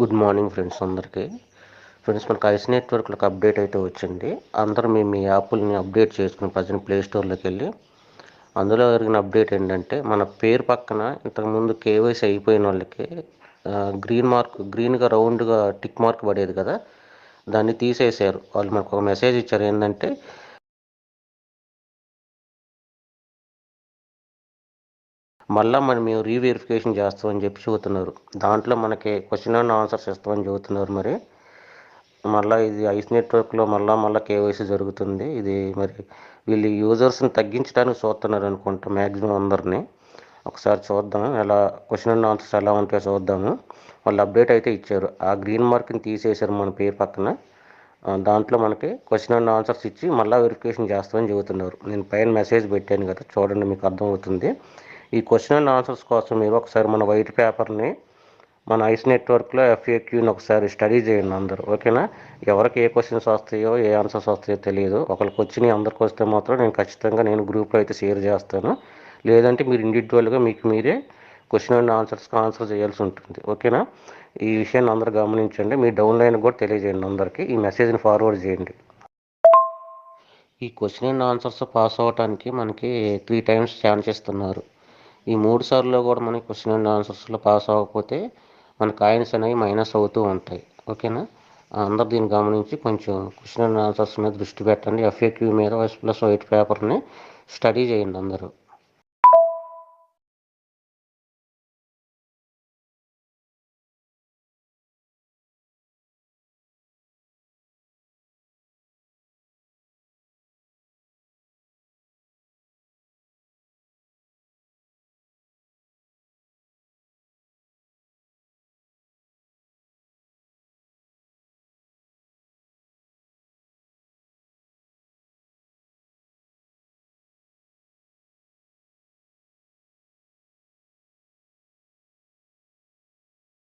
Good morning friends అందరికీ. Friends మనకు ఐస్ నెట్వర్క్లకు అప్డేట్ అయితే వచ్చింది. అందరూ మేము మీ యాప్ని అప్డేట్ చేసుకుని ప్రజెంట్ ప్లే స్టోర్లోకి వెళ్ళి అందులో జరిగిన అప్డేట్ ఏంటంటే మన పేరు పక్కన ఇంతకుముందు కేవైసీ అయిపోయిన వాళ్ళకి గ్రీన్ మార్క్ గ్రీన్గా రౌండ్గా టిక్ మార్క్ పడేది కదా దాన్ని తీసేశారు వాళ్ళు మనకు ఒక మెసేజ్ ఇచ్చారు. ఏంటంటే మళ్ళీ మనం మేము రీవెరిఫికేషన్ చేస్తామని చెప్పి చెబుతున్నారు. దాంట్లో మనకి క్వశ్చన్ అండ్ ఆన్సర్స్ ఇస్తామని చెబుతున్నారు మరి. మళ్ళీ ఇది ఐస్ నెట్వర్క్లో మళ్ళీ మళ్ళీ కేవైసీ జరుగుతుంది. ఇది మరి వీళ్ళు యూజర్స్ని తగ్గించడానికి చూస్తున్నారు అనుకుంటా మ్యాక్సిమం అందరినీ. ఒకసారి చూద్దాం ఎలా క్వశ్చన్ అండ్ ఆన్సర్స్ ఎలా ఉంటాయో చూద్దాము. వాళ్ళు అప్డేట్ అయితే ఇచ్చారు. ఆ గ్రీన్ మార్క్ని తీసేశారు మన పేరు పక్కన. దాంట్లో మనకి క్వశ్చన్ అండ్ ఆన్సర్స్ ఇచ్చి మళ్ళీ వెరిఫికేషన్ చేస్తామని చెబుతున్నారు. నేను పైన మెసేజ్ పెట్టాను కదా చూడండి మీకు అర్థమవుతుంది. ఈ క్వశ్చన్ అండ్ ఆన్సర్స్ కోసం మీరు ఒకసారి మన వైట్ పేపర్ని మన ఐస్ నెట్వర్క్లో ఎఫ్ఏక్యూని ఒకసారి స్టడీ చేయండి అందరూ. ఓకేనా ఎవరికి ఏ క్వశ్చన్స్ వస్తాయో ఏ ఆన్సర్స్ వస్తాయో తెలియదు. ఒకరికి వచ్చినాయి అందరికి వస్తే మాత్రం నేను ఖచ్చితంగా నేను గ్రూప్లో అయితే షేర్ చేస్తాను. లేదంటే మీరు ఇండివిజువల్గా మీకు మీరే క్వశ్చన్ అండ్ ఆన్సర్స్కి ఆన్సర్ చేయాల్సి ఉంటుంది. ఓకేనా ఈ విషయాన్ని అందరూ గమనించండి. మీ డౌన్లైన్ కూడా తెలియజేయండి అందరికీ. ఈ మెసేజ్ని ఫార్వర్డ్ చేయండి. ఈ క్వశ్చన్ అండ్ ఆన్సర్స్ పాస్ అవ్వడానికి మనకి త్రీ టైమ్స్ ఛాన్స్ ఇస్తున్నారు. ఈ మూడు సార్లు కూడా మనకి క్వశ్చన్ అండ్ ఆన్సర్స్లో పాస్ అవ్వకపోతే మన కాయిన్స్ అనేవి మైనస్ అవుతూ ఉంటాయి. ఓకేనా? అందరు దీన్ని గమనించి కొంచెం క్వశ్చన్ అండ్ ఆన్సర్స్ మీద దృష్టి పెట్టండి. ఎఫ్ఏక్యూ మీద ప్లస్ వైట్ పేపర్ని స్టడీ చేయండి అందరూ.